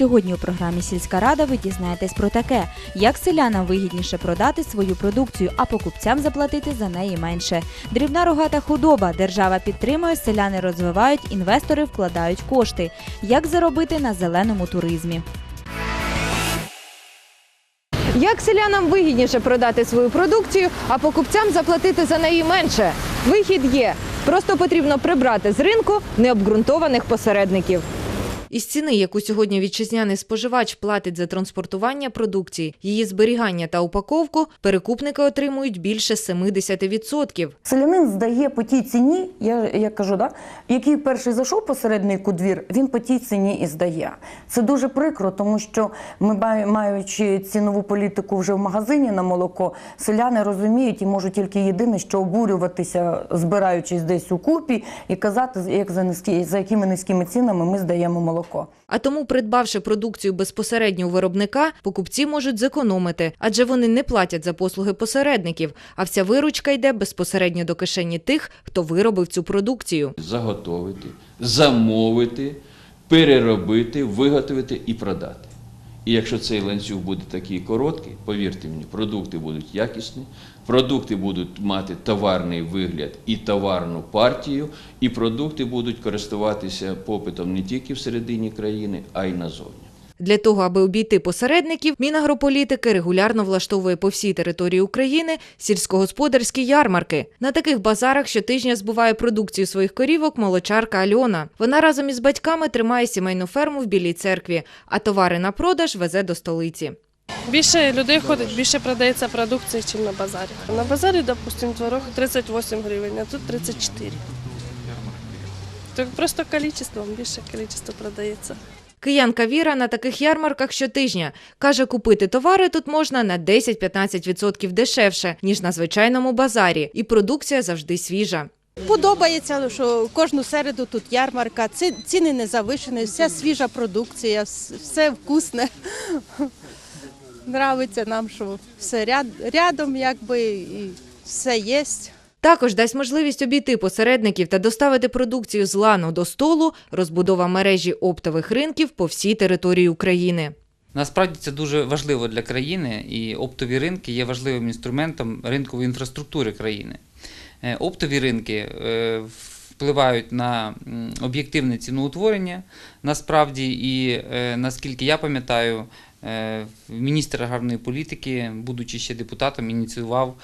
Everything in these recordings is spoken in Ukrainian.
Сьогодні у програмі Сільська рада ви дізнаєтесь про таке, як селянам вигідніше продати свою продукцію, а покупцям заплатити за неї менше. Дрібна рогата худоба. Держава підтримує, селяни розвивають, інвестори вкладають кошти. Як заробити на зеленому туризмі? Як селянам вигідніше продати свою продукцію, а покупцям заплатити за неї менше? Вихід є. Просто потрібно прибрати з ринку необґрунтованих посередників. Із ціни, яку сьогодні вітчизняний споживач платить за транспортування продукції, її зберігання та упаковку, перекупники отримують більше 70%. Селянин здає по тій ціні, я, я кажу, да, який перший зайшов посередник у двір, він по тій ціні і здає. Це дуже прикро, тому що ми маючи цінову політику вже в магазині на молоко, селяни розуміють і можуть тільки єдине, що обурюватися, збираючись десь у купі, і казати, як за низькі, за якими низькими цінами ми здаємо молоко. А тому, придбавши продукцію безпосередньо у виробника, покупці можуть зекономити, адже вони не платять за послуги посередників, а вся виручка йде безпосередньо до кишені тих, хто виробив цю продукцію. заготовити, замовити, переробити, виготовити і продати. І якщо цей ланцюг буде такий короткий, повірте мені, продукти будуть якісні, продукти будуть мати товарний вигляд і товарну партію, і продукти будуть користуватися попитом не тільки всередині країни, а й назовні. Для того, аби обійти посередників, Мінагрополітики регулярно влаштовує по всій території України сільськогосподарські ярмарки. На таких базарах щотижня збуває продукцію своїх корівок молочарка Альона. Вона разом із батьками тримає сімейну ферму в Білій церкві, а товари на продаж везе до столиці. Більше людей ходить, більше продається продукції, ніж на базарі. На базарі, допустимо, творог 38 гривень, а тут 34. Так просто кількістю, більше кількість продається. Киянка Віра на таких ярмарках щотижня. Каже, купити товари тут можна на 10-15% дешевше, ніж на звичайному базарі, і продукція завжди свіжа. Подобається, що кожну середу тут ярмарка, ціни не завишені, вся свіжа продукція, все вкусне. Нравиться нам, що все рядом, якби і все є. Також дасть можливість обійти посередників та доставити продукцію з лану до столу розбудова мережі оптових ринків по всій території України. Насправді це дуже важливо для країни, і оптові ринки є важливим інструментом ринкової інфраструктури країни. Е, Оптові ринки е, впливають на об'єктивне ціноутворення, насправді, і е, наскільки я пам'ятаю, міністр аграрної політики, будучи ще депутатом, ініціював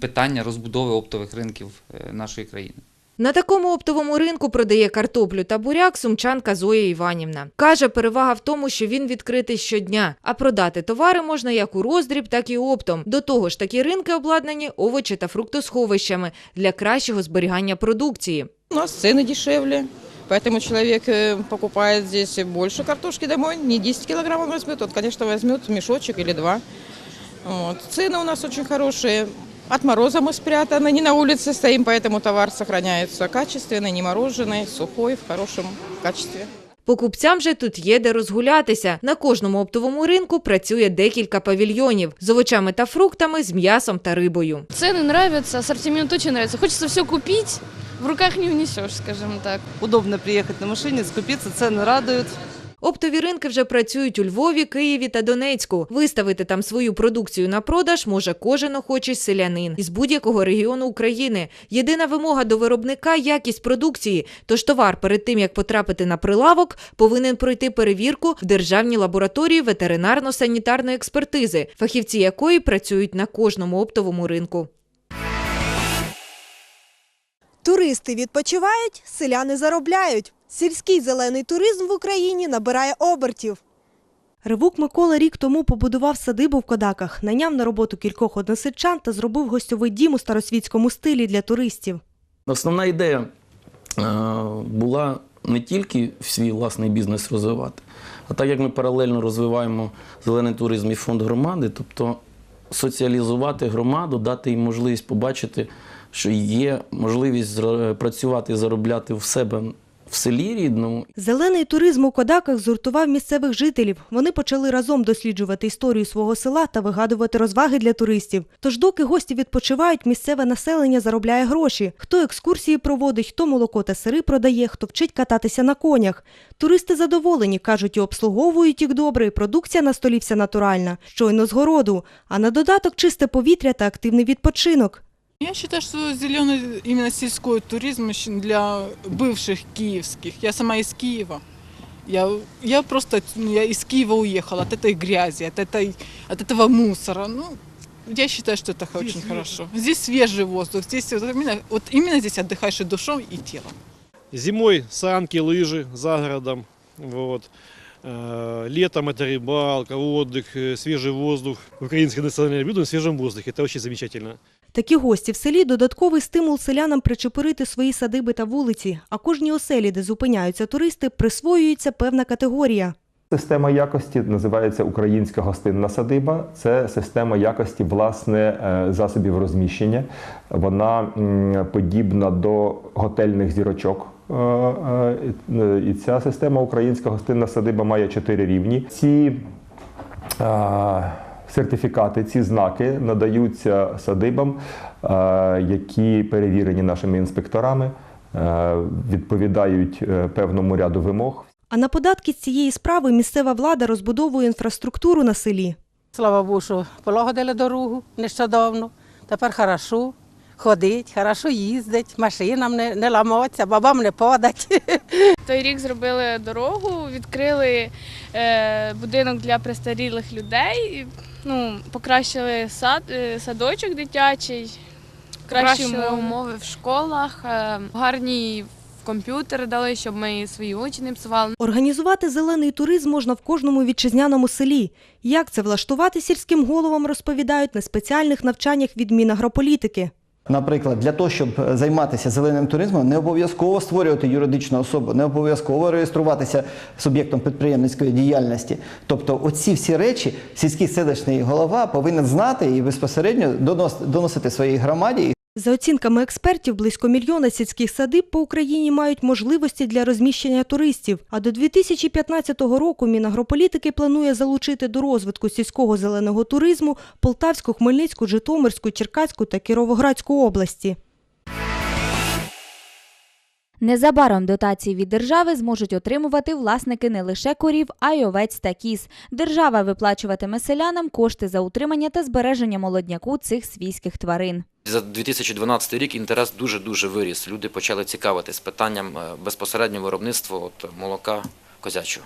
питання розбудови оптових ринків е, нашої країни. На такому оптовому ринку продає картоплю та буряк сумчанка Зоя Іванівна. Каже, перевага в тому, що він відкритий щодня, а продати товари можна як у роздріб, так і оптом. До того ж, такі ринки обладнані овочі та фруктосховищами для кращого зберігання продукції. У нас цены дешевле, поэтому человек э, покупает здесь больше картошки домой, не 10 килограмм он возьмет, он, конечно, возьмет мешочек или два. Вот. Цены у нас очень хорошие. От мороза мы спрятаны, не на улице стоим, поэтому товар сохраняется качественный, не мороженый, сухой, в хорошем качестве. Покупцям же тут є де розгулятися. На кожному оптовому ринку працює декілька павільйонів з овочами та фруктами, з м'ясом та рибою. Цены нравятся, ассортимент очень нравится. Хочется все купить, в руках не унесешь, скажем так. Удобно приехать на машине, скупиться, цены радуют. Оптові ринки вже працюють у Львові, Києві та Донецьку. Виставити там свою продукцію на продаж може кожен охочий селянин із будь-якого регіону України. Єдина вимога до виробника якість продукції. Тож товар перед тим як потрапити на прилавок, повинен пройти перевірку в державній лабораторії ветеринарно-санітарної експертизи, фахівці якої працюють на кожному оптовому ринку. Туристи відпочивають, селяни заробляють. Сільський зелений туризм в Україні набирає обертів. Ривук Микола рік тому побудував садибу в Кодаках, найняв на роботу кількох односельчан та зробив гостьовий дім у старосвітському стилі для туристів. Основна ідея е, була не тільки свій власний бізнес розвивати, а так як ми паралельно розвиваємо зелений туризм і фонд громади, тобто соціалізувати громаду, дати їм можливість побачити, що є можливість працювати заробляти в себе в селі рідному. Зелений туризм у Кодаках згуртував місцевих жителів. Вони почали разом досліджувати історію свого села та вигадувати розваги для туристів. Тож, доки гості відпочивають, місцеве населення заробляє гроші. Хто екскурсії проводить, хто молоко та сири продає, хто вчить кататися на конях. Туристи задоволені, кажуть, і обслуговують їх добре, і продукція на столі вся натуральна, щойно з городу. А на додаток чисте повітря та активний відпочинок. Я считаю, что зеленый именно сельской туризм для бывших киевских. Я сама из Киева. Я, я просто ну, я из Киева уехала от этой грязи, от, этой, от этого мусора. Ну, я считаю, что это очень хорошо. Здесь свежий воздух, здесь вот именно, вот именно здесь отдыхаешь и душой, и телом. Зимой санки, лыжи за городом. Вот. Э, Летом это рыбалка, отдых, э, свежий воздух. Украинское национальное блюдо на свежем воздухе. Это очень замечательно. Такі гості в селі додатковий стимул селянам причепурити свої садиби та вулиці. А кожній оселі, де зупиняються туристи, присвоюється певна категорія. Система якості називається Українська гостинна садиба. Це система якості власне е, засобів розміщення. Вона подібна до готельних зірочок. Е, е, І ця система Українська гостинна садиба має чотири рівні. Ці сертифікати, ці знаки надаються садибам, е, які перевірені нашими інспекторами, е, відповідають е, певному ряду вимог. А на податки з цієї справи місцева влада розбудовує інфраструктуру на селі. Слава Богу, що полагодили дорогу нещодавно. Тепер хорошо ходить, хорошо їздить, машинам не, не ламаться, бабам не подать. Той рік зробили дорогу, відкрили е, будинок для престарілих людей, ну, покращили сад, е, садочок дитячий, кращі умови. умови в школах, е, гарні комп'ютери дали, щоб ми свої очі не псували. Організувати зелений туризм можна в кожному вітчизняному селі. Як це влаштувати сільським головам, розповідають на спеціальних навчаннях від Мінагрополітики. Наприклад, для того, щоб займатися зеленим туризмом, не обов'язково створювати юридичну особу, не обов'язково реєструватися суб'єктом підприємницької діяльності. Тобто, оці всі речі сільський селищний голова повинен знати і безпосередньо донос- доносити своїй громаді. За оцінками експертів, близько мільйона сільських садиб по Україні мають можливості для розміщення туристів. А до 2015 року Мінагрополітики планує залучити до розвитку сільського зеленого туризму Полтавську, Хмельницьку, Житомирську, Черкаську та Кіровоградську області. Незабаром дотації від держави зможуть отримувати власники не лише корів, а й овець та кіз. Держава виплачуватиме селянам кошти за утримання та збереження молодняку цих свійських тварин. За 2012 рік інтерес дуже-дуже виріс. Люди почали цікавитись питанням безпосередньо безпосереднього виробництва от, молока козячого.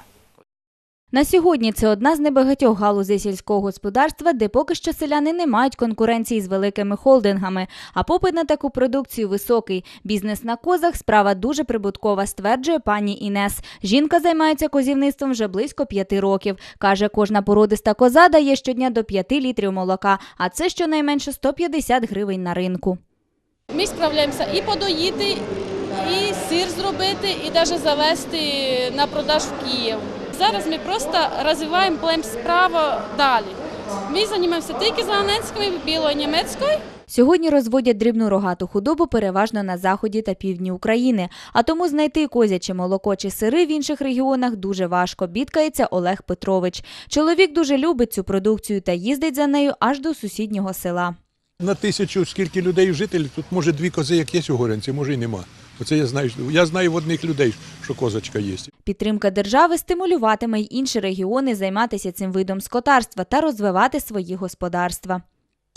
На сьогодні це одна з небагатьох галузей сільського господарства, де поки що селяни не мають конкуренції з великими холдингами, а попит на таку продукцію високий. Бізнес на козах справа дуже прибуткова, стверджує пані Інес. Жінка займається козівництвом вже близько п'яти років. Каже, кожна породиста коза дає щодня до п'яти літрів молока, а це щонайменше 150 гривень на ринку. Ми справляємося і подоїти, і сир зробити, і навіть завести на продаж в Київ. Зараз ми просто розвиваємо плем справа далі. Ми займаємося тільки зеленецькою, білою німецькою. Сьогодні розводять дрібну рогату худобу переважно на заході та півдні України, а тому знайти козяче молоко чи сири в інших регіонах дуже важко, бідкається Олег Петрович. Чоловік дуже любить цю продукцію та їздить за нею аж до сусіднього села. На тисячу скільки людей жителів, тут може дві кози, як є у Горянці, може і нема. Оце я знаю. Я знаю в одних людей, що козочка є. Підтримка держави стимулюватиме й інші регіони займатися цим видом скотарства та розвивати свої господарства.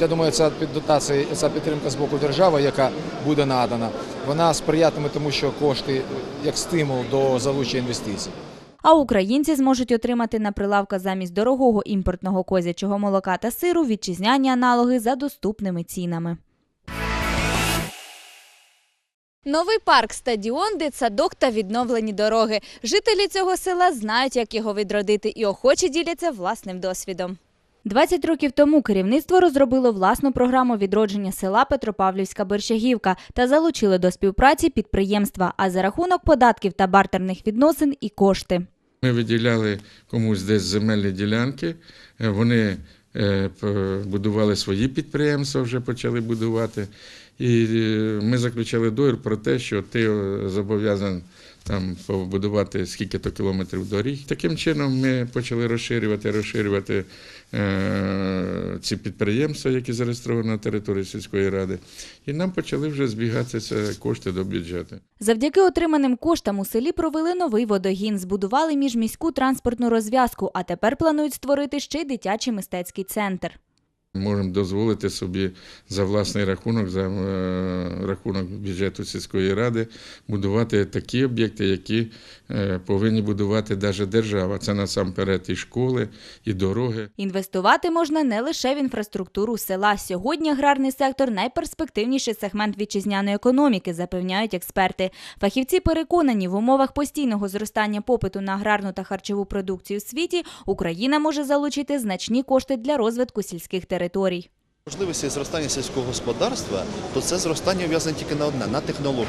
Я думаю, ця дотація, ця підтримка з боку держави, яка буде надана, вона сприятиме тому, що кошти як стимул до залучення інвестицій. А українці зможуть отримати на прилавка замість дорогого імпортного козячого молока та сиру вітчизняні аналоги за доступними цінами. Новий парк, стадіон, дитсадок та відновлені дороги. Жителі цього села знають, як його відродити, і охоче діляться власним досвідом. 20 років тому керівництво розробило власну програму відродження села Петропавлівська Борщагівка та залучили до співпраці підприємства, а за рахунок податків та бартерних відносин і кошти. Ми виділяли комусь десь земельні ділянки, е, вони е, будували свої підприємства, вже почали будувати. І е, ми заключали договір про те, що ти е, зобов'язаний там побудувати скільки-то кілометрів доріг. Таким чином ми почали розширювати, розширювати е, ці підприємства, які зареєстровані на території сільської ради, і нам почали вже збігатися кошти до бюджету. Завдяки отриманим коштам у селі провели новий водогін, збудували міжміську транспортну розв'язку, а тепер планують створити ще й дитячий мистецький центр. Можемо дозволити собі за власний рахунок, за е, рахунок бюджету сільської ради будувати такі об'єкти, які е, повинні будувати навіть держава. Це насамперед і школи, і дороги. Інвестувати можна не лише в інфраструктуру села. Сьогодні аграрний сектор найперспективніший сегмент вітчизняної економіки, запевняють експерти. Фахівці переконані, в умовах постійного зростання попиту на аграрну та харчову продукцію в світі Україна може залучити значні кошти для розвитку сільських територій Можливості зростання сільського господарства, то це зростання в'язане тільки на одне на технології.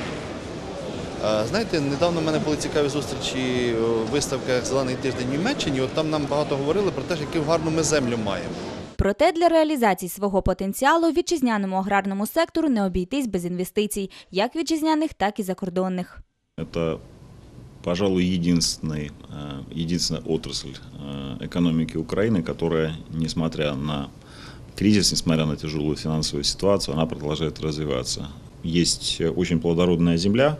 Е, Знаєте, недавно в мене були цікаві зустрічі о, виставка Зелений тиждень в Німеччині. От там нам багато говорили про те, яку гарну ми землю маємо. Проте для реалізації свого потенціалу вітчизняному аграрному сектору не обійтись без інвестицій, як вітчизняних, так і закордонних. Это, пожалуй, единственный, э, единственная отрасль э, экономики Украины, которая, несмотря на кризис, несмотря на тяжелую финансовую ситуацию, она продолжает развиваться. Есть э, очень плодородная земля,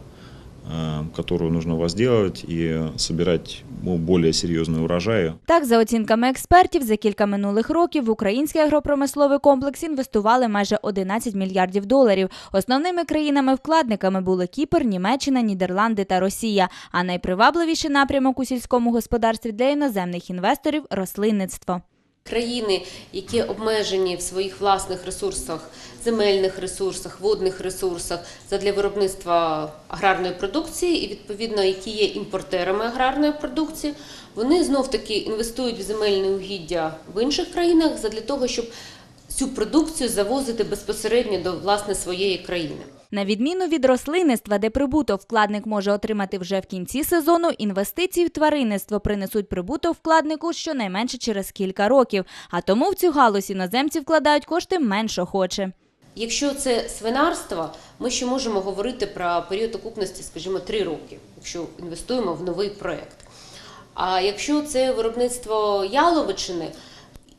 э, которую нужно возделывать и собирать ну, более серьезные урожаи. Так, за оцінками експертів, за кілька минулих років в український агропромисловий комплекс інвестували майже 11 мільярдів доларів. Основними країнами-вкладниками були Кіпр, Німеччина, Нідерланди та Росія. А найпривабливіший напрямок у сільському господарстві для іноземних інвесторів рослинництво. Країни, які обмежені в своїх власних ресурсах, земельних ресурсах, водних ресурсах задля виробництва аграрної продукції, і відповідно, які є імпортерами аграрної продукції, вони знов таки інвестують в земельне угіддя в інших країнах задля того, щоб цю продукцію завозити безпосередньо до власне своєї країни. На відміну від рослинництва, де прибуток вкладник може отримати вже в кінці сезону, інвестиції в тваринництво принесуть прибуток вкладнику щонайменше через кілька років. А тому в цю галузь іноземці вкладають кошти менш охоче. Якщо це свинарство, ми ще можемо говорити про період окупності, скажімо, 3 роки, якщо інвестуємо в новий проєкт. А якщо це виробництво яловичини,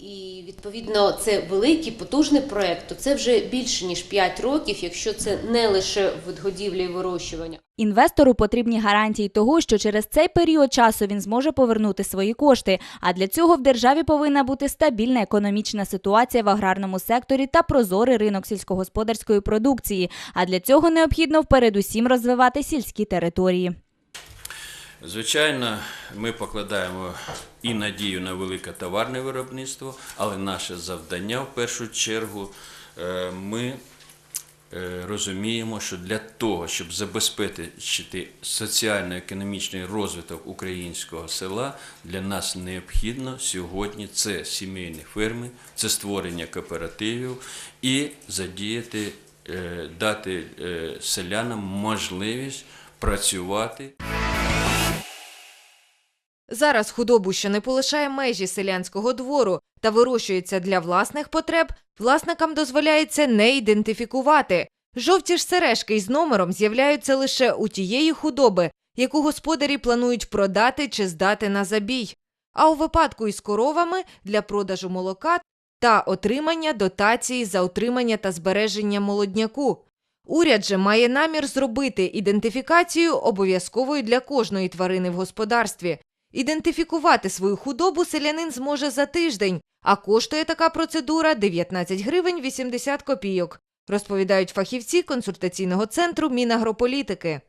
і відповідно це великий потужний проєкт, то це вже більше ніж 5 років, якщо це не лише відгодівля і вирощування. Інвестору потрібні гарантії того, що через цей період часу він зможе повернути свої кошти. А для цього в державі повинна бути стабільна економічна ситуація в аграрному секторі та прозорий ринок сільськогосподарської продукції. А для цього необхідно впередусім розвивати сільські території. Звичайно, ми покладаємо і надію на велике товарне виробництво, але наше завдання в першу чергу е, ми е, розуміємо, що для того, щоб забезпечити соціально-економічний розвиток українського села, для нас необхідно сьогодні це сімейні ферми, це створення кооперативів і задіяти, е, дати селянам можливість працювати. Зараз худобу, що не полишає межі селянського двору та вирощується для власних потреб, власникам дозволяється не ідентифікувати. Жовті ж сережки із номером з'являються лише у тієї худоби, яку господарі планують продати чи здати на забій. А у випадку із коровами для продажу молока та отримання дотації за утримання та збереження молодняку. Уряд же має намір зробити ідентифікацію обов'язковою для кожної тварини в господарстві. Ідентифікувати свою худобу селянин зможе за тиждень, а коштує така процедура 19 гривень 80 копійок, розповідають фахівці консультаційного центру Мінагрополітики.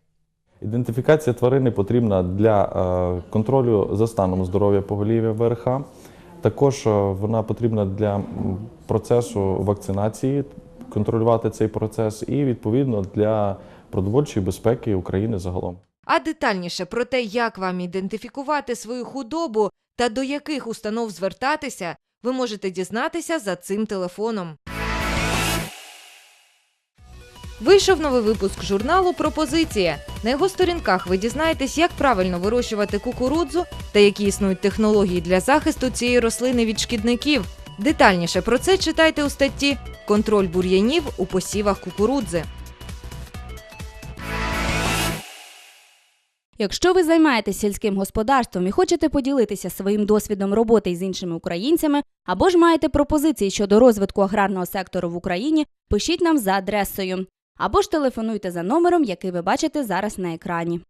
Ідентифікація тварини потрібна для е, контролю за станом здоров'я поголів'я ВРХ. Також е, вона потрібна для процесу вакцинації, контролювати цей процес, і відповідно для продовольчої безпеки України загалом. А детальніше про те, як вам ідентифікувати свою худобу та до яких установ звертатися, ви можете дізнатися за цим телефоном. Вийшов новий випуск журналу Пропозиція. На його сторінках ви дізнаєтесь, як правильно вирощувати кукурудзу та які існують технології для захисту цієї рослини від шкідників. Детальніше про це читайте у статті Контроль бур'янів у посівах кукурудзи. Якщо ви займаєтесь сільським господарством і хочете поділитися своїм досвідом роботи із іншими українцями, або ж маєте пропозиції щодо розвитку аграрного сектору в Україні, пишіть нам за адресою або ж телефонуйте за номером, який ви бачите зараз на екрані.